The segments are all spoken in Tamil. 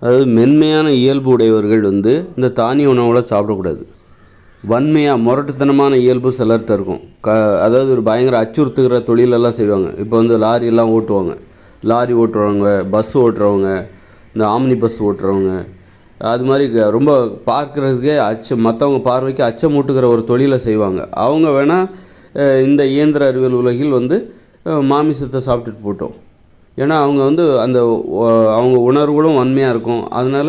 அதாவது மென்மையான இயல்பு உடையவர்கள் வந்து இந்த தானிய உணவுகளை சாப்பிடக்கூடாது. வன்மையாக முரட்டுத்தனமான இயல்பு சிலர்கிட்ட இருக்கும் க அதாவது ஒரு பயங்கர அச்சுறுத்துகிற தொழிலெல்லாம் செய்வாங்க. இப்போ வந்து லாரியெல்லாம் ஓட்டுவாங்க. லாரி ஓட்டுறவங்க பஸ் ஓட்டுறவங்க இந்த ஆம்னி பஸ் ஓட்டுறவங்க. அது மாதிரி க- ரொம்ப பார்க்குறதுக்கே அச்சம் மற்றவங்க பார்வைக்கு அச்சமூட்டுகிற ஒரு தொழிலை செய்வாங்க. அவங்க வேணால் இந்த இயந்திர அறிவியல் உலகில் வந்து மாமிசத்தை சாப்பிட்டுட்டு போட்டோம். ஏன்னா அவங்க வந்து அந்த அவங்க உணர்வுகளும் வன்மையாக இருக்கும். அதனால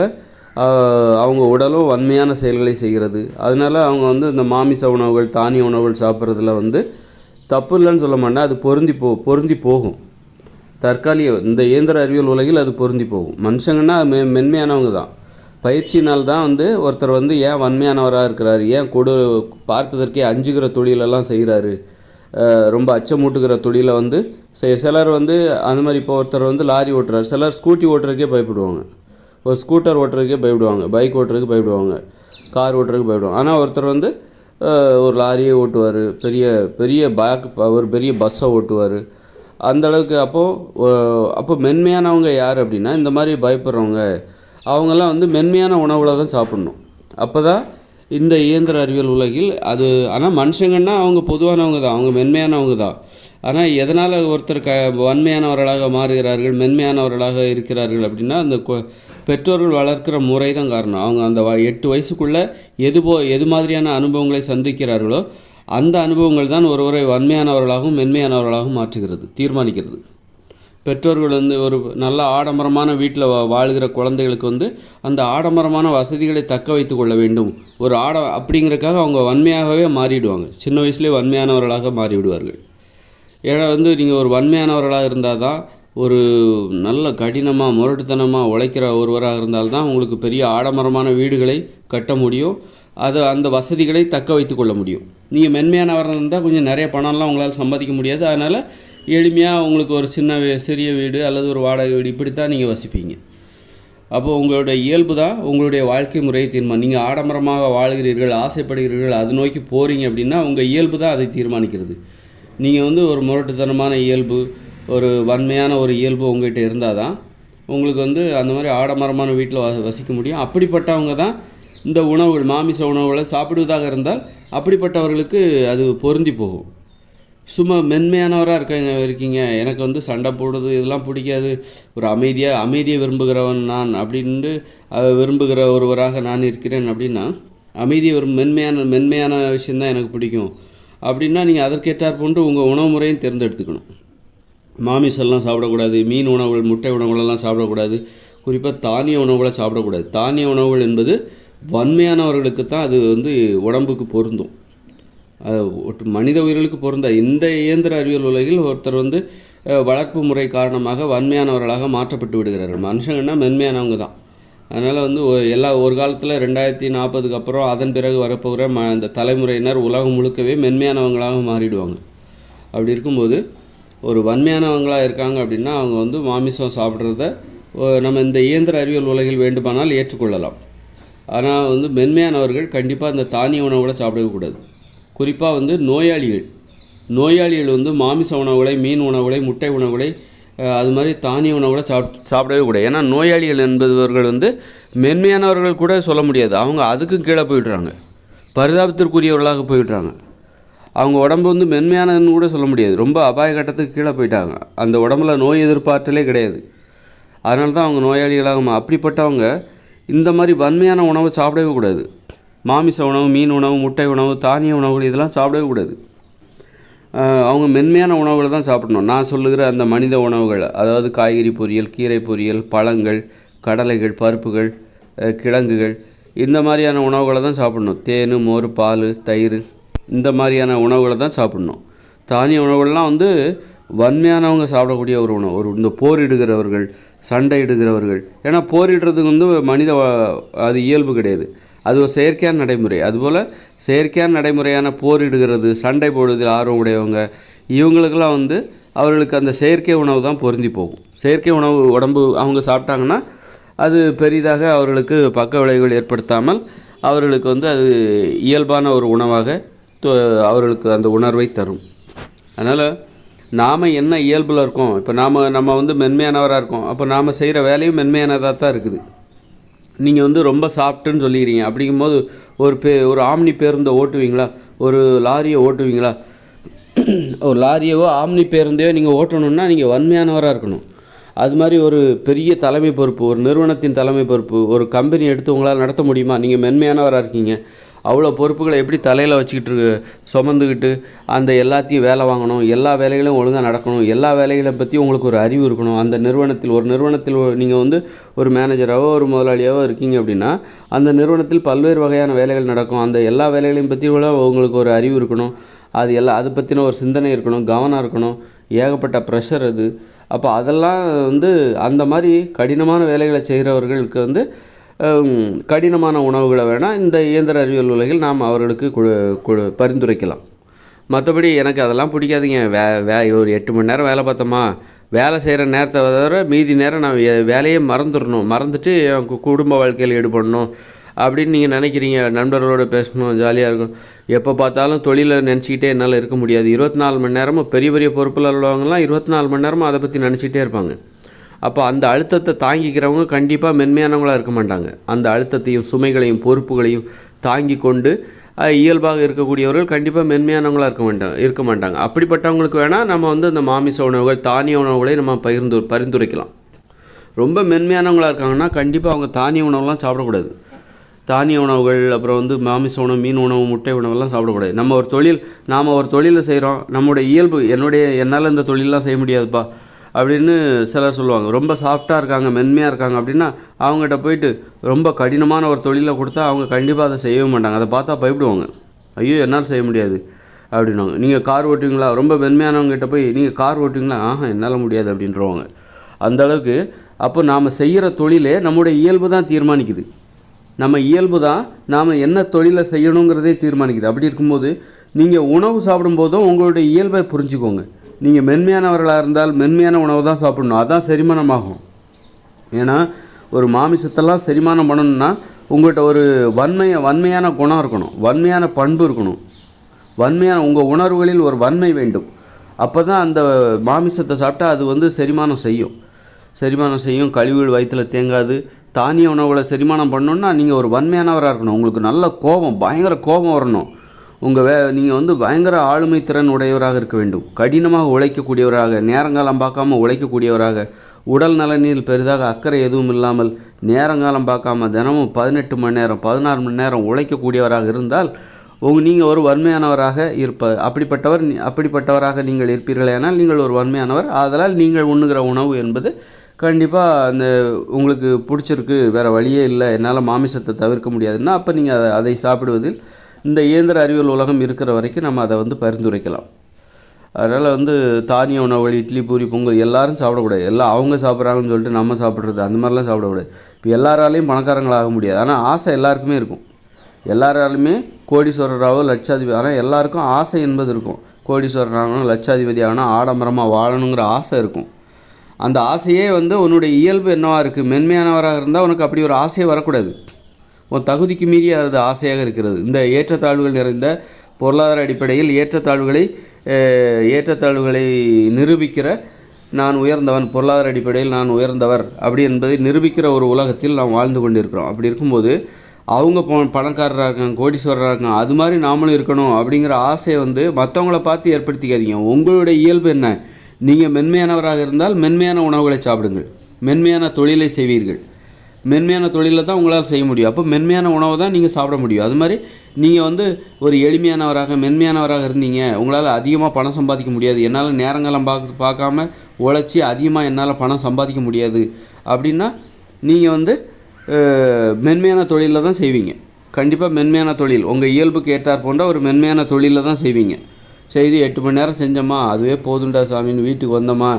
அவங்க உடலும் வன்மையான செயல்களை செய்கிறது. அதனால அவங்க வந்து இந்த மாமிச உணவுகள் தானிய உணவுகள் சாப்பிட்றதுல வந்து தப்பு இல்லைன்னு சொல்ல மாட்டேன். அது பொருந்தி போ பொருந்தி போகும். தற்காலிக இந்த இயந்திர அறிவியல் உலகில் அது பொருந்தி போகும். மனுஷங்கன்னா மெ மென்மையானவங்க தான். பயிற்சினால் தான் வந்து ஒருத்தர் வந்து ஏன் வன்மையானவராக இருக்கிறாரு? ஏன் கொடு பார்ப்பதற்கே அஞ்சுகிற தொழிலெல்லாம் செய்கிறாரு? ரொம்ப அச்சமூட்டுகிற தொழிலை வந்து சிலர் வந்து அந்த மாதிரி இப்போ ஒருத்தர் வந்து லாரி ஓட்டுறார். சிலர் ஸ்கூட்டி ஓட்டுறதுக்கே பயப்படுவாங்க. ஒரு ஸ்கூட்டர் ஓட்டுறதுக்கே பயப்படுவாங்க. பைக் ஓட்டுறதுக்கு பயப்படுவாங்க. கார் ஓட்டுறதுக்கு பயப்படுவாங்க. ஆனால் ஒருத்தர் வந்து ஒரு லாரியை ஓட்டுவார். பெரிய பெரிய பேக் ஒரு பெரிய பஸ்ஸை ஓட்டுவார். அந்த அளவுக்கு அப்போது அப்போ மென்மையானவங்க யார் அப்படின்னா இந்த மாதிரி பயப்படுறவங்க. அவங்கெல்லாம் வந்து மென்மையான உணவுகளை தான் சாப்பிட்ணும். அப்போ தான் இந்த இயந்திர அறிவியல் உலகில் அது ஆனால் மனுஷங்கன்னா அவங்க பொதுவானவங்க தான் அவங்க மென்மையானவங்க தான். ஆனால் எதனால் ஒருத்தர் க வன்மையானவர்களாக மாறுகிறார்கள் மென்மையானவர்களாக இருக்கிறார்கள் அப்படின்னா அந்த பெற்றோர்கள் வளர்க்கிற முறை தான் காரணம். அவங்க அந்த வ- எட்டு வயசுக்குள்ளே எது போ எது மாதிரியான அனுபவங்களை சந்திக்கிறார்களோ அந்த அனுபவங்கள் தான் ஒருவரை வன்மையானவர்களாகவும் மென்மையானவர்களாகவும் மாற்றுகிறது தீர்மானிக்கிறது. பெற்றோர்கள் வந்து ஒரு நல்ல ஆடம்பரமான வீட்டில் வா வாழ்கிற குழந்தைகளுக்கு வந்து அந்த ஆடம்பரமான வசதிகளை தக்க வைத்து கொள்ள வேண்டும். ஒரு ஆட அப்படிங்கிறதுக்காக அவங்க வன்மையாகவே மாறிவிடுவாங்க சின்ன வயசுலேயே வன்மையானவர்களாக மாறிவிடுவார்கள். ஏன்னா வந்து நீங்கள் ஒரு வன்மையானவர்களாக இருந்தால் தான் ஒரு நல்ல கடினமாக முரட்டுத்தனமாக உழைக்கிற ஒருவராக இருந்தால்தான் உங்களுக்கு பெரிய ஆடம்பரமான வீடுகளை கட்ட முடியும். அதை அந்த வசதிகளை தக்க வைத்து கொள்ள முடியும். நீங்கள் மென்மையானவராக இருந்தால் கொஞ்சம் நிறைய பணம்லாம் உங்களால் சம்பாதிக்க முடியாது. அதனால் எளிமையாக உங்களுக்கு ஒரு சின்ன வீ- சிறிய வீடு அல்லது ஒரு வாடகை வீடு இப்படித்தான் நீங்கள் வசிப்பீங்க. அப்போ உங்களுடைய இயல்பு தான் உங்களுடைய வாழ்க்கை முறையை தீர்மானம் நீங்கள் ஆடம்பரமாக வாழ்கிறீர்கள் ஆசைப்படுகிறீர்கள் அது நோக்கி போகிறீங்க அப்படின்னா உங்கள் இயல்பு தான் அதை தீர்மானிக்கிறது. நீங்கள் வந்து ஒரு முரட்டுத்தனமான இயல்பு ஒரு வன்மையான ஒரு இயல்பு உங்கள்கிட்ட இருந்தால் தான் உங்களுக்கு வந்து அந்த மாதிரி ஆடம்பரமான வீட்டில் வ வசிக்க முடியும். அப்படிப்பட்டவங்க தான் இந்த உணவுகள் மாமிச உணவுகளை சாப்பிடுவதாக இருந்தால் அப்படிப்பட்டவர்களுக்கு அது பொருந்தி போகும். சும்மா மென்மையானவராக இருக்காங்க இருக்கீங்க. எனக்கு வந்து சண்டை போடுறது இதெல்லாம் பிடிக்காது. ஒரு அமைதியாக அமைதியை விரும்புகிறவன் நான் அப்படின்ட்டு விரும்புகிற ஒருவராக நான் இருக்கிறேன் அப்படின்னா அமைதியை விரும் மென்மையான மென்மையான விஷயந்தான் எனக்கு பிடிக்கும். அப்படின்னா நீங்கள் அதற்கேற்றார் போன்று உங்கள் உணவு முறையும் தேர்ந்தெடுத்துக்கணும். மாமிசெல்லாம் சாப்பிடக்கூடாது மீன் உணவுகள் முட்டை உணவுகளெல்லாம் சாப்பிடக்கூடாது. குறிப்பாக தானிய உணவுகளை சாப்பிடக்கூடாது. தானிய உணவுகள் என்பது வன்மையானவர்களுக்கு தான் அது வந்து உடம்புக்கு பொருந்தும். மனித உயிர்களுக்கு பொருந்த இந்த இயந்திர அறிவியல் உலகில் ஒருத்தர் வந்து வளர்ப்பு முறை காரணமாக வன்மையானவர்களாக மாற்றப்பட்டு விடுகிறார்கள் மனுஷங்கன்னா மென்மையானவங்க தான். அதனால் வந்து ஒ- எல்லா ஒரு காலத்தில் ரெண்டாயிரத்தி நாற்பதுக்கு அப்புறம் அதன் பிறகு வரப்போகிற ம இந்த தலைமுறையினர் உலகம் முழுக்கவே மென்மையானவங்களாக மாறிடுவாங்க. அப்படி இருக்கும்போது ஒரு வன்மையானவங்களாக இருக்காங்க அப்படின்னா அவங்க வந்து மாமிசம் சாப்பிட்றத நம்ம இந்த இயந்திர அறிவியல் உலகில் வேண்டுமானால் ஏற்றுக்கொள்ளலாம். ஆனால் வந்து மென்மையானவர்கள் கண்டிப்பாக இந்த தானிய உணவுகளை சாப்பிடவே கூடாது. குறிப்பாக வந்து நோயாளிகள். நோயாளிகள் வந்து மாமிச உணவுகளை மீன் உணவுகளை முட்டை உணவுகளை அது மாதிரி தானிய உணவுகளை சாப் சாப்பிடவே கூடாது. ஏன்னா நோயாளிகள் என்பவர்கள் வந்து மென்மையானவர்கள் கூட சொல்ல முடியாது. அவங்க அதுக்கும் கீழே போயிடுறாங்க. பரிதாபத்திற்குரியவர்களாக போயிடுறாங்க. அவங்க உடம்பு வந்து மென்மையானதுன்னு கூட சொல்ல முடியாது. ரொம்ப அபாய கட்டத்துக்கு கீழே போயிட்டாங்க. அந்த உடம்புல நோய் எதிர்பார்த்தலே கிடையாது. அதனால தான் அவங்க நோயாளிகளாகும் அப்படிப்பட்டவங்க இந்த மாதிரி வன்மையான உணவை சாப்பிடவே கூடாது. மாமிச உணவு மீன் உணவு முட்டை உணவு தானிய உணவுகள் இதெல்லாம் சாப்பிடவே கூடாது. அவங்க மென்மையான உணவுகளை தான் சாப்பிடணும். நான் சொல்லுகிற அந்த மனித உணவுகள் அதாவது காய்கறி பொரியல் கீரை பொரியல் பழங்கள் கடலைகள் பருப்புகள் கிழங்குகள் இந்த மாதிரியான உணவுகளை தான் சாப்பிடணும். தேன் மோர் பால் தயிர் இந்த மாதிரியான உணவுகளை தான் சாப்பிடணும். தானிய உணவுகள்லாம் வந்து வன்மையானவங்க சாப்பிடக்கூடிய ஒரு உணவு. ஒரு இந்த போரிடுகிறவர்கள் சண்டையிடுகிறவர்கள் ஏன்னா போரிடுறதுக்கு வந்து மனித அது இயல்பு கிடையாது. அது ஒரு செயற்கையான நடைமுறை. அதுபோல் செயற்கையான நடைமுறையான போரிடுகிறது சண்டை போடுவதில் ஆர்வம் உடையவங்க இவங்களுக்கெல்லாம் வந்து அவர்களுக்கு அந்த செயற்கை உணவு தான் பொருந்தி போகும். செயற்கை உணவு உடம்பு அவங்க சாப்பிட்டாங்கன்னா அது பெரிதாக அவர்களுக்கு பக்க விளைவுகள் ஏற்படுத்தாமல் அவர்களுக்கு வந்து அது இயல்பான ஒரு உணவாக தொ- அவர்களுக்கு அந்த உணர்வை தரும். அதனால் நாம் என்ன இயல்பில் இருக்கோம்? இப்போ நாம் நம்ம வந்து மென்மையானவராக இருக்கோம். அப்போ நாம் செய்கிற வேலையும் மென்மையானதாக தான் இருக்குது. நீங்கள் வந்து ரொம்ப சாஃப்ட்டுன்னு சொல்லிக்கிறீங்க. அப்படிங்கும்போது ஒரு பே ஒரு ஆம்னி பேருந்தை ஓட்டுவீங்களா? ஒரு லாரியை ஓட்டுவீங்களா? ஒரு லாரியவோ ஆம்னி பேருந்தையோ நீங்கள் ஓட்டணுன்னா நீங்கள் வன்மையானவராக இருக்கணும். அது மாதிரி ஒரு பெரிய தலைமை பொறுப்பு ஒரு நிறுவனத்தின் தலைமை பொறுப்பு ஒரு கம்பெனி எடுத்து உங்களால் நடத்த முடியுமா? நீங்கள் மென்மையானவராக இருக்கீங்க. அவ்வளோ பொறுப்புகளை எப்படி தலையில் வச்சுக்கிட்டு சுமந்துக்கிட்டு அந்த எல்லாத்தையும் வேலை வாங்கணும். எல்லா வேலைகளும் ஒழுங்காக நடக்கணும். எல்லா வேலைகளை பற்றி உங்களுக்கு ஒரு அறிவு இருக்கணும். அந்த நிறுவனத்தில் ஒரு நிறுவனத்தில் நீங்கள் வந்து ஒரு மேனேஜராகவோ ஒரு முதலாளியாகவோ இருக்கீங்க அப்படின்னா அந்த நிறுவனத்தில் பல்வேறு வகையான வேலைகள் நடக்கும். அந்த எல்லா வேலைகளையும் பற்றி கூட உங்களுக்கு ஒரு அறிவு இருக்கணும். அது எல்லாம் அதை பற்றின ஒரு சிந்தனை இருக்கணும். கவனம் இருக்கணும். ஏகப்பட்ட ப்ரெஷர் அது. அப்போ அதெல்லாம் வந்து அந்த மாதிரி கடினமான வேலைகளை செய்கிறவர்களுக்கு வந்து கடினமான உணவுகளை வேணால் இந்த இயந்திர அறிவியல் உலகில் நாம் அவர்களுக்கு பரிந்துரைக்கலாம். மற்றபடி எனக்கு அதெல்லாம் பிடிக்காதுங்க. வே வே ஒரு எட்டு மணி நேரம் வேலை பார்த்தோமா? வேலை செய்கிற நேரத்தை தவிர மீதி நேரம் நான் வேலையே மறந்துடணும். மறந்துட்டு என் கு- குடும்ப வாழ்க்கையில் ஈடுபடணும் அப்படின்னு நீங்கள் நினைக்கிறீங்க. நண்பர்களோடு பேசணும் ஜாலியாக இருக்கும். எப்போ பார்த்தாலும் தொழிலை நினச்சிக்கிட்டே என்னால் இருக்க முடியாது. இருபத்தி நாலு மணி நேரமும் பெரிய பெரிய பொறுப்பில் உள்ளவங்கலாம் இருபத்தி நாலு மணி நேரமும் அதை பற்றி நினச்சிக்கிட்டே இருப்பாங்க. அப்போ அந்த அழுத்தத்தை தாங்கிக்கிறவங்க கண்டிப்பாக மென்மையானவங்களாக இருக்க மாட்டாங்க. அந்த அழுத்தத்தையும் சுமைகளையும் பொறுப்புகளையும் தாங்கி கொண்டு இயல்பாக இருக்கக்கூடியவர்கள் கண்டிப்பாக மென்மையானவங்களாக இருக்க மாட்டாங்க இருக்க மாட்டாங்க. அப்படிப்பட்டவங்களுக்கு வேணால் நம்ம வந்து இந்த மாமிச உணவுகள் தானிய உணவுகளை நம்ம பகிர்ந்து பரிந்துரைக்கலாம். ரொம்ப மென்மையானவங்களாக இருக்காங்கன்னா கண்டிப்பாக அவங்க தானிய உணவுலாம் சாப்பிடக்கூடாது. தானிய உணவுகள் அப்புறம் வந்து மாமிச உணவு மீன் உணவு முட்டை உணவெல்லாம் சாப்பிடக்கூடாது. நம்ம ஒரு தொழில் நாம் ஒரு தொழிலை செய்கிறோம் நம்முடைய இயல்பு என்னுடைய என்னால் இந்த தொழிலெலாம் செய்ய முடியாதுப்பா. அப்படின்னு சிலர் சொல்லுவாங்க. ரொம்ப சாஃப்டாக இருக்காங்க மென்மையாக இருக்காங்க அப்படின்னா அவங்ககிட்ட போயிட்டு ரொம்ப கடினமான ஒரு தொழிலை கொடுத்தா அவங்க கண்டிப்பாக அதை செய்யவே மாட்டாங்க. அதை பார்த்தா பயப்படுவாங்க. ஐயோ என்னால் செய்ய முடியாது அப்படின்னுவாங்க. நீங்கள் கார் ஓட்டுவீங்களா? ரொம்ப மென்மையானவங்ககிட்ட போய் நீங்கள் கார் ஓட்டுவீங்களா? ஆஹா என்னால் முடியாது அப்படின்றவாங்க அந்த அளவுக்கு அப்போ நாம் செய்கிற தொழிலே நம்முடைய இயல்பு தான் தீர்மானிக்குது. நம்ம இயல்பு தான் நாம் என்ன தொழிலை செய்யணுங்கிறதே தீர்மானிக்குது. அப்படி இருக்கும்போது நீங்கள் உணவு சாப்பிடும்போதும் உங்களுடைய இயல்பை புரிஞ்சுக்கோங்க. நீங்கள் மென்மையானவர்களாக இருந்தால் மென்மையான உணவு தான் சாப்பிடணும். செரிமானம் செரிமானமாகும். ஏன்னா ஒரு மாமிசத்தெல்லாம் செரிமானம் பண்ணணும்னா உங்கள்கிட்ட ஒரு வன்மைய வன்மையான குணம் இருக்கணும். வன்மையான பண்பு இருக்கணும். வன்மையான உங்கள் உணர்வுகளில் ஒரு வன்மை வேண்டும். அப்போ தான் அந்த மாமிசத்தை சாப்பிட்டா அது வந்து செரிமானம் செய்யும். செரிமானம் செய்யும் கழிவுகள் வயிற்றுல தேங்காது. தானிய உணவுகளை செரிமானம் பண்ணணுன்னா நீங்கள் ஒரு வன்மையானவராக இருக்கணும். உங்களுக்கு நல்ல கோபம் பயங்கர கோபம் வரணும். உங்கள் வே நீங்கள் வந்து பயங்கர ஆளுமை திறன் உடையவராக இருக்க வேண்டும். கடினமாக உழைக்கக்கூடியவராக நேரங்காலம் பார்க்காம உழைக்கக்கூடியவராக உடல் நலனில் பெரிதாக அக்கறை எதுவும் இல்லாமல் நேரங்காலம் பார்க்காம தினமும் பதினெட்டு மணி நேரம் பதினாறு மணி நேரம் உழைக்கக்கூடியவராக இருந்தால் உங்க நீங்கள் ஒரு வன்மையானவராக இருப்ப அப்படிப்பட்டவர் அப்படிப்பட்டவராக நீங்கள் இருப்பீர்களேனால் நீங்கள் ஒரு வன்மையானவர். அதனால் நீங்கள் உண்ணுகிற உணவு என்பது கண்டிப்பாக அந்த உங்களுக்கு பிடிச்சிருக்கு வேறு வழியே இல்லை என்னால் மாமிசத்தை தவிர்க்க முடியாதுன்னா அப்போ நீங்கள் அதை அதை சாப்பிடுவதில் இந்த இயந்திர அறிவியல் உலகம் இருக்கிற வரைக்கும் நம்ம அதை வந்து பரிந்துரைக்கலாம். அதனால் வந்து தானிய உணவுகள் இட்லி பூரி பொங்கல் எல்லாரும் சாப்பிடக்கூடாது. எல்லாம் அவங்க சாப்பிட்றாங்கன்னு சொல்லிட்டு நம்ம சாப்பிட்றது அந்த மாதிரிலாம் சாப்பிடக்கூடாது. இப்போ எல்லாராலையும் பணக்காரங்களாக முடியாது. ஆனால் ஆசை எல்லாருக்குமே இருக்கும். எல்லாராலுமே கோடீஸ்வரராகவோ லட்சாதிபதி ஆனால் எல்லாருக்கும் ஆசை என்பது இருக்கும். கோடீஸ்வரர் ஆகணும் லட்சாதிபதி ஆகணும் ஆடம்பரமாக வாழணுங்கிற ஆசை இருக்கும். அந்த ஆசையே வந்து உன்னுடைய இயல்பு என்னவாக இருக்குது மென்மையானவராக இருந்தால் உனக்கு அப்படி ஒரு ஆசையே வரக்கூடாது. உன் தகுதிக்கு மீறி அது ஆசையாக இருக்கிறது. இந்த ஏற்றத்தாழ்வுகள் நிறைந்த பொருளாதார அடிப்படையில் ஏற்றத்தாழ்வுகளை ஏற்றத்தாழ்வுகளை நிரூபிக்கிற நான் உயர்ந்தவன் பொருளாதார அடிப்படையில் நான் உயர்ந்தவர் அப்படி என்பதை நிரூபிக்கிற ஒரு உலகத்தில் நாம் வாழ்ந்து கொண்டிருக்கிறோம். அப்படி இருக்கும்போது அவங்க ப பணக்காரராக இருக்காங்க கோடீஸ்வரராக இருக்காங்க அது மாதிரி நாமளும் இருக்கணும் அப்படிங்கிற ஆசையை வந்து மற்றவங்கள பார்த்து ஏற்படுத்திக்காதீங்க. உங்களுடைய இயல்பு என்ன? நீங்கள் மென்மையானவராக இருந்தால் மென்மையான உணவுகளை சாப்பிடுங்கள். மென்மையான தொழிலை செய்வீர்கள். மென்மையான தொழிலை தான் உங்களால் செய்ய முடியும். அப்போ மென்மையான உணவை தான் நீங்கள் சாப்பிட முடியும். அது மாதிரி நீங்கள் வந்து ஒரு எளிமையானவராக மென்மையானவராக இருந்தீங்க உங்களால் அதிகமாக பணம் சம்பாதிக்க முடியாது என்னால் நேரங்காலம் பார்க்க பார்க்காம உழைச்சி அதிகமாக என்னால் பணம் சம்பாதிக்க முடியாது அப்படின்னா நீங்கள் வந்து மென்மையான தொழிலில் தான் செய்வீங்க. கண்டிப்பாக மென்மையான தொழில் உங்கள் இயல்புக்கு ஏற்றார் போன்ற ஒரு மென்மையான தொழிலில் தான் செய்வீங்க. செய்து எட்டு மணி நேரம் செஞ்சோமா? அதுவே போதுண்டா சாமின்னு வீட்டுக்கு வந்தோமா?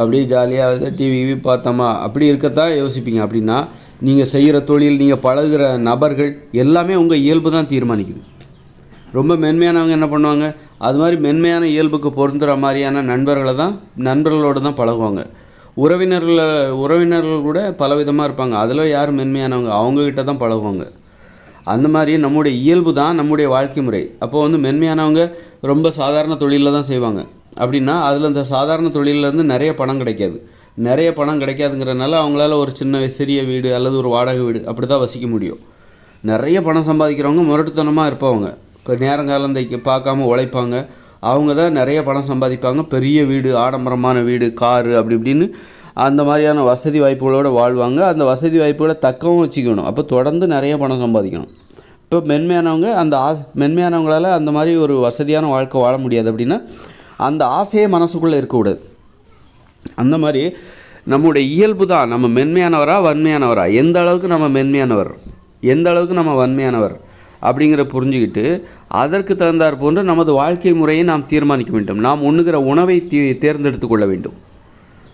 அப்படியே ஜாலியாக டிவி பார்த்தோமா? அப்படி இருக்கத்தான் யோசிப்பீங்க. அப்படின்னா நீங்கள் செய்கிற தொழில் நீங்கள் பழகுற நபர்கள் எல்லாமே உங்கள் இயல்பு தான் தீர்மானிக்குது. ரொம்ப மென்மையானவங்க என்ன பண்ணுவாங்க? அது மாதிரி மென்மையான இயல்புக்கு பொருந்துகிற மாதிரியான நண்பர்களை தான் நண்பர்களோடு தான் பழகுவாங்க. உறவினர்களை உறவினர்கள் கூட பலவிதமாக இருப்பாங்க. அதில் யார் மென்மையானவங்க? அவங்கக்கிட்ட தான் பழகுவாங்க. அந்த மாதிரி நம்முடைய இயல்பு தான் நம்முடைய வாழ்க்கை முறை. அப்போ வந்து மென்மையானவங்க ரொம்ப சாதாரண தொழிலில் தான் செய்வாங்க. அப்படின்னா அதில் அந்த சாதாரண தொழிலேருந்து நிறைய பணம் கிடைக்காது. நிறைய பணம் கிடைக்காதுங்கிறனால அவங்களால ஒரு சின்ன சிறிய வீடு அல்லது ஒரு வாடகை வீடு அப்படி தான் வசிக்க முடியும். நிறைய பணம் சம்பாதிக்கிறவங்க முரட்டுத்தனமாக இருப்பவங்க. நேரங்காலம் தைக்க பார்க்காம உழைப்பாங்க. அவங்க தான் நிறைய பணம் சம்பாதிப்பாங்க. பெரிய வீடு ஆடம்பரமான வீடு காரு அப்படி இப்படின்னு அந்த மாதிரியான வசதி வாய்ப்புகளோடு வாழ்வாங்க. அந்த வசதி வாய்ப்புகளை தக்கவும் வச்சுக்கணும். அப்போ தொடர்ந்து நிறைய பணம் சம்பாதிக்கணும். இப்போ மென்மையானவங்க அந்த ஆ மென்மையானவங்களால் அந்த மாதிரி ஒரு வசதியான வாழ்க்கை வாழ முடியாது அப்படின்னா அந்த ஆசையே மனசுக்குள்ளே இருக்கக்கூடாது. அந்த மாதிரி நம்முடைய இயல்பு தான். நம்ம மென்மையானவரா வன்மையானவரா? எந்த அளவுக்கு நம்ம மென்மையானவர்? எந்த அளவுக்கு நம்ம வன்மையானவர்? அப்படிங்கிற புரிஞ்சுக்கிட்டு அதற்கு தகுந்தாற் போன்று நமது வாழ்க்கை முறையை நாம் தீர்மானிக்க வேண்டும். நாம் உண்ணுகிற உணவை தீ தேர்ந்தெடுத்து கொள்ள வேண்டும்.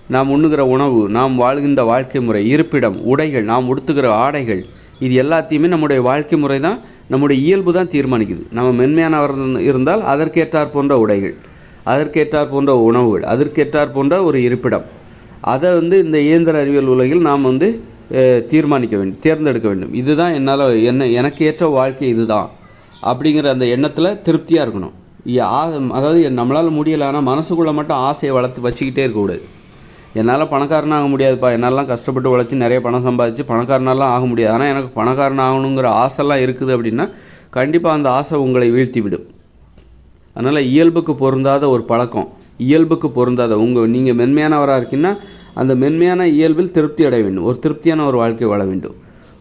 நாம் உண்ணுகிற உணவு நாம் வாழ்கின்ற வாழ்க்கை முறை இருப்பிடம் உடைகள் நாம் உடுத்துகிற ஆடைகள் இது எல்லாத்தையுமே நம்முடைய வாழ்க்கை முறை தான் நம்முடைய இயல்பு தான் தீர்மானிக்குது. நம்ம மென்மையானவர் இருந்தால் அதற்கேற்றார் போன்ற உடைகள். அதற்கேற்றார் போன்ற உணவுகள் அதற்கேற்றார் போன்ற ஒரு இருப்பிடம். அதை வந்து இந்த இயந்திர அறிவியல் உலகில் நாம் வந்து தீர்மானிக்க வேண்டும் தேர்ந்தெடுக்க வேண்டும். இதுதான் என்னால் என்ன எனக்கு ஏற்ற வாழ்க்கை இதுதான் அப்படிங்கிற அந்த எண்ணத்தில் திருப்தியாக இருக்கணும். அதாவது நம்மளால் முடியலை ஆனால் மனசுக்குள்ளே மட்டும் ஆசையை வளர்த்து வச்சுக்கிட்டே இருக்கக்கூடாது என்னால் பணக்காரன் ஆக முடியாதுப்பா. என்னால்லாம் கஷ்டப்பட்டு உழைச்சி நிறைய பணம் சம்பாதிச்சு பணக்காரனாலாம் ஆக முடியாது. ஆனால் எனக்கு பணக்காரன் ஆகணுங்கிற ஆசைலாம் இருக்குது அப்படின்னா கண்டிப்பாக அந்த ஆசை உங்களை வீழ்த்தி விடும். அதனால் இயல்புக்கு பொருந்தாத ஒரு பழக்கம் இயல்புக்கு பொருந்தாத உங்கள் நீங்கள் மென்மையானவராக இருக்கீங்கன்னா அந்த மென்மையான இயல்பில் திருப்தி அடைய வேண்டும். ஒரு திருப்தியான ஒரு வாழ்க்கை வாழ வேண்டும்.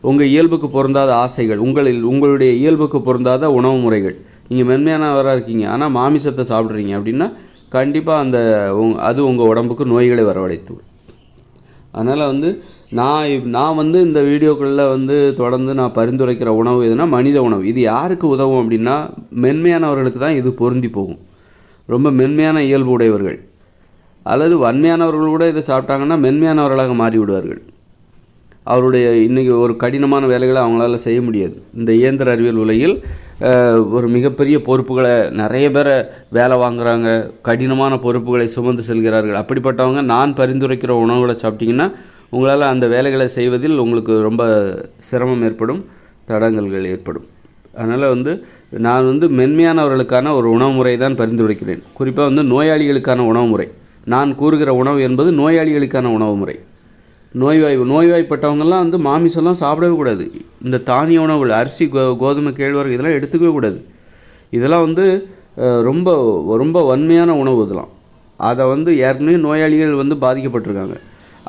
உங்கள் இயல்புக்கு பொருந்தாத ஆசைகள் உங்களில் உங்களுடைய இயல்புக்கு பொருந்தாத உணவு முறைகள். நீங்கள் மென்மையானவராக இருக்கீங்க ஆனால் மாமிசத்தை சாப்பிட்றீங்க அப்படின்னா கண்டிப்பாக அந்த உங் அது உங்கள் உடம்புக்கு நோய்களை வரவழைத்து அதனால் வந்து நான் நான் வந்து இந்த வீடியோக்களில் வந்து தொடர்ந்து நான் பரிந்துரைக்கிற உணவு எதுனா மனித உணவு. இது யாருக்கு உதவும் அப்படின்னா மென்மையானவர்களுக்கு தான் இது பொருந்தி போகும். ரொம்ப மென்மையான இயல்பு உடையவர்கள். அல்லது வன்மையானவர்கள் கூட இதை சாப்பிட்டாங்கன்னா மென்மையானவர்களாக மாறி விடுவார்கள் அவருடைய இன்றைக்கி ஒரு கடினமான வேலைகளை அவங்களால செய்ய முடியாது. இந்த இயந்திர அறிவியல் உலகில் ஒரு மிகப்பெரிய பொறுப்புகளை நிறைய பேரை வேலை வாங்குறாங்க கடினமான பொறுப்புகளை சுமந்து செல்கிறார்கள். அப்படிப்பட்டவங்க நான் பரிந்துரைக்கிற உணவுகளை சாப்பிட்டிங்கன்னா உங்களால் அந்த வேலைகளை செய்வதில் உங்களுக்கு ரொம்ப சிரமம் ஏற்படும் தடங்கல்கள் ஏற்படும். அதனால் வந்து நான் வந்து மென்மையானவர்களுக்கான ஒரு உணவு முறை தான் பரிந்துரைக்கிறேன். குறிப்பாக வந்து நோயாளிகளுக்கான உணவு முறை. நான் கூறுகிற உணவு என்பது நோயாளிகளுக்கான உணவு முறை. நோய்வாய் நோய்வாய்ப்பட்டவங்கெல்லாம் வந்து மாமிசம்லாம் சாப்பிடவே கூடாது. இந்த தானிய உணவுகள் அரிசி கோ கோதுமை கேழ்வரகு இதெல்லாம் எடுத்துக்கவே கூடாது. இதெல்லாம் வந்து ரொம்ப ரொம்ப வன்மையான உணவு இதெல்லாம். அதை வந்து ஏற்கனவே நோயாளிகள் வந்து பாதிக்கப்பட்டிருக்காங்க.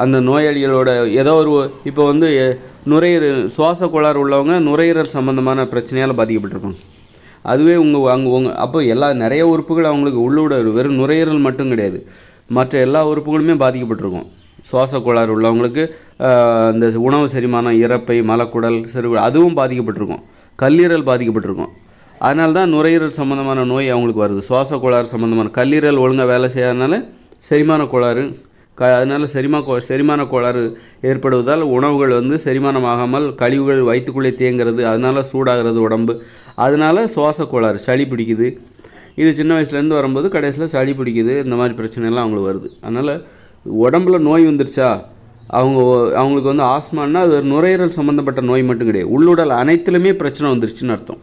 அந்த நோயாளிகளோட ஏதோ ஒரு இப்போ வந்து நுரையீரல் சுவாச கோளாறு உள்ளவங்க நுரையீரல் சம்மந்தமான பிரச்சனையால் பாதிக்கப்பட்டிருக்காங்க. அதுவே உங்கள் அங்கே உங்கள் அப்போ எல்லா நிறைய உறுப்புகள் அவங்களுக்கு உள்ளூட வெறும் நுரையீரல் மட்டும் கிடையாது. மற்ற எல்லா உறுப்புகளுமே பாதிக்கப்பட்டிருக்கும். சுவாச கோளாறு உள்ளவங்களுக்கு இந்த உணவு செரிமானம் இறப்பை மலக்குடல் சிறுகுடல் அதுவும் பாதிக்கப்பட்டிருக்கும். கல்லீரல் பாதிக்கப்பட்டிருக்கும். அதனால தான் நுரையீரல் சம்மந்தமான நோய் அவங்களுக்கு வருது. சுவாச கோளாறு சம்மந்தமான கல்லீரல் ஒழுங்காக வேலை செய்யாதனால செரிமான கோளாறு க அதனால் செரிமா கோ செரிமான கோளாறு ஏற்படுவதால் உணவுகள் வந்து செரிமானமாகாமல் கழிவுகள் வயிற்றுக்குள்ளே தேங்கிறது அதனால் சூடாகிறது உடம்பு. அதனால சுவாச கோளாறு சளி பிடிக்குது. இது சின்ன வயசுலேருந்து வரும்போது கடைசியில் சளி பிடிக்குது. இந்த மாதிரி பிரச்சனைலாம் அவங்களுக்கு வருது. அதனால் உடம்புல நோய் வந்துருச்சா? அவங்க அவங்களுக்கு வந்து ஆஸ்மான்னா அது ஒரு நுரையீரல் சம்மந்தப்பட்ட நோய் மட்டும் கிடையாது. உள்ளுடல் அனைத்துலையுமே பிரச்சனை வந்துருச்சுன்னு அர்த்தம்.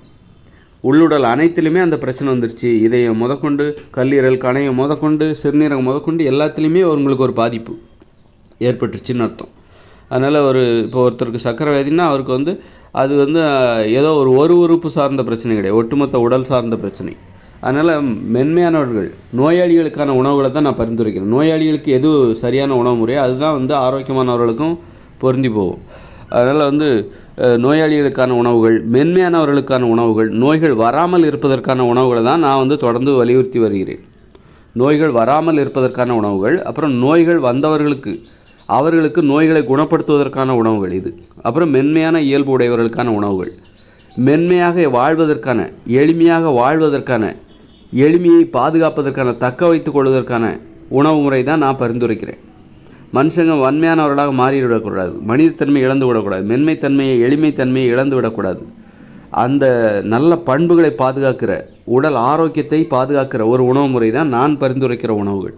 உள்ளுடல் அனைத்துலையுமே அந்த பிரச்சனை வந்துருச்சு. இதயம் முதற்கொண்டு கல்லீரல் கணையம் முதற்கொண்டு சிறுநீரகம் முதற்கொண்டு எல்லாத்துலேயுமே உங்களுக்கு ஒரு பாதிப்பு ஏற்பட்டுருச்சுன்னு அர்த்தம். அதனால் ஒரு இப்போ ஒருத்தருக்கு சக்கரை வியாதினா அவருக்கு வந்து அது வந்து ஏதோ ஒரு ஒரு உறுப்பு சார்ந்த பிரச்சனை கிடையாது. ஒட்டுமொத்த உடல் சார்ந்த பிரச்சனை. அதனால் மென்மையானவர்கள் நோயாளிகளுக்கான உணவுகளை தான் நான் பரிந்துரைக்கிறேன். நோயாளிகளுக்கு எது சரியான உணவு முறையோ அதுதான் வந்து ஆரோக்கியமானவர்களுக்கும் பொருந்தி போகும். அதனால் வந்து நோயாளிகளுக்கான உணவுகள் மென்மையானவர்களுக்கான உணவுகள் நோய்கள் வராமல் இருப்பதற்கான உணவுகளை தான் நான் வந்து தொடர்ந்து வலியுறுத்தி வருகிறேன். நோய்கள் வராமல் இருப்பதற்கான உணவுகள் அப்புறம் நோய்கள் வந்தவர்களுக்கு அவர்களுக்கு நோய்களை குணப்படுத்துவதற்கான உணவுகள் இது. அப்புறம் மென்மையான இயல்பு உடையவர்களுக்கான உணவுகள். மென்மையாக வாழ்வதற்கான எளிமையாக வாழ்வதற்கான எளிமையை பாதுகாப்பதற்கான தக்க வைத்து கொள்வதற்கான உணவு முறை தான் நான் பரிந்துரைக்கிறேன். மனுஷங்க வன்மையானவர்களாக மாறிவிடக்கூடாது. மனிதத்தன்மை இழந்து விடக்கூடாது. மென்மைத்தன்மையை எளிமைத்தன்மையை இழந்து விடக்கூடாது. அந்த நல்ல பண்புகளை பாதுகாக்கிற உடல் ஆரோக்கியத்தை பாதுகாக்கிற ஒரு உணவு முறை தான் நான் பரிந்துரைக்கிற உணவுகள்.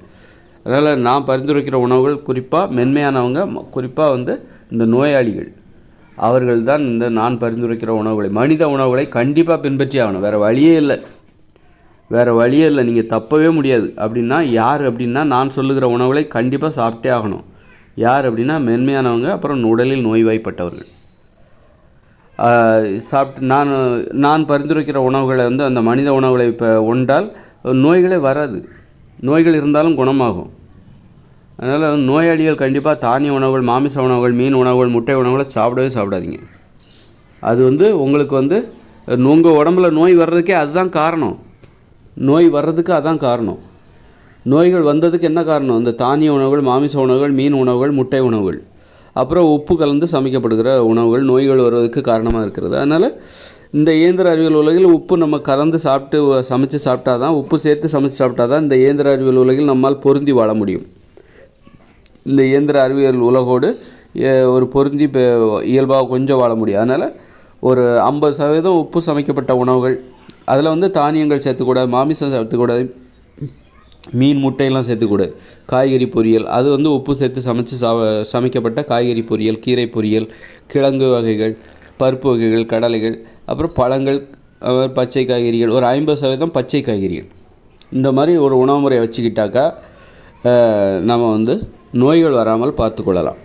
அதனால் நான் பரிந்துரைக்கிற உணவுகள் குறிப்பாக மென்மையானவங்க குறிப்பாக வந்து இந்த நோயாளிகள். அவர்கள் தான் இந்த நான் பரிந்துரைக்கிற உணவுகளை மனித உணவுகளை கண்டிப்பாக பின்பற்றி ஆகணும். வேறு வழியே இல்லை. வேறு வழியே இல்லை நீங்கள் தப்பவே முடியாது. அப்படின்னா யார் அப்படின்னா நான் சொல்லுகிற உணவுகளை கண்டிப்பாக சாப்பிட்டே ஆகணும். யார் அப்படின்னா மென்மையானவங்க அப்புறம் உடலில் நோய்வாய்ப்பட்டவர்கள். சாப்பிட்டு நான் நான் பரிந்துரைக்கிற உணவுகளை வந்து அந்த மனித உணவுகளை இப்போ உண்டால் நோய்களே வராது. நோய்கள் இருந்தாலும் குணமாகும். அதனால் நோயாளிகள் கண்டிப்பாக தானிய உணவுகள் மாமிச உணவுகள் மீன் உணவுகள் முட்டை உணவுகளை சாப்பிடவே சாப்பிடாதீங்க. அது வந்து உங்களுக்கு வந்து உங்கள் உடம்புல நோய் வர்றதுக்கே அதுதான் காரணம். நோய் வர்றதுக்கு அதான் காரணம். நோய்கள் வந்ததுக்கு என்ன காரணம்? இந்த தானிய உணவுகள் மாமிச உணவுகள் மீன் உணவுகள் முட்டை உணவுகள். அப்புறம் உப்பு கலந்து சமைக்கப்படுகிற உணவுகள் நோய்கள் வருவதற்கு காரணமாக இருக்கிறது. அதனால் இந்த இயந்திர அறிவியல் உலகில் உப்பு நம்ம கலந்து சாப்பிட்டு சமைச்சு சாப்பிட்டா தான் உப்பு சேர்த்து சமைச்சு சாப்பிட்டா தான் இந்த இயந்திர அறிவியல் உலகில் நம்மால் பொருந்தி வாழ முடியும். இந்த இயந்திர அறிவியல் உலகோடு ஒரு பொருந்தி இயல்பாக கொஞ்சம் வாழ முடியும். அதனால் ஒரு ஐம்பது சதவீதம் உப்பு சமைக்கப்பட்ட உணவுகள் அதில் வந்து தானியங்கள் சேர்த்துக்கூடாது மாமிசம் சேர்த்துக்கூடாது மீன் முட்டையெல்லாம் சேர்த்துக்கூடாது காய்கறி பொரியல். அது வந்து உப்பு சேர்த்து சமைச்சு சா சமைக்கப்பட்ட காய்கறி பொரியல் கீரை பொரியல் கிழங்கு வகைகள் பருப்பு வகைகள் கடலைகள் அப்புறம் பழங்கள் அப்புறம் பச்சை காய்கறிகள். ஒரு ஐம்பது சதவீதம் பச்சை காய்கறிகள். இந்த மாதிரி ஒரு உணவு முறையை வச்சுக்கிட்டாக்கா நம்ம வந்து நோய்கள் வராமல் பார்த்துக்கொள்ளலாம்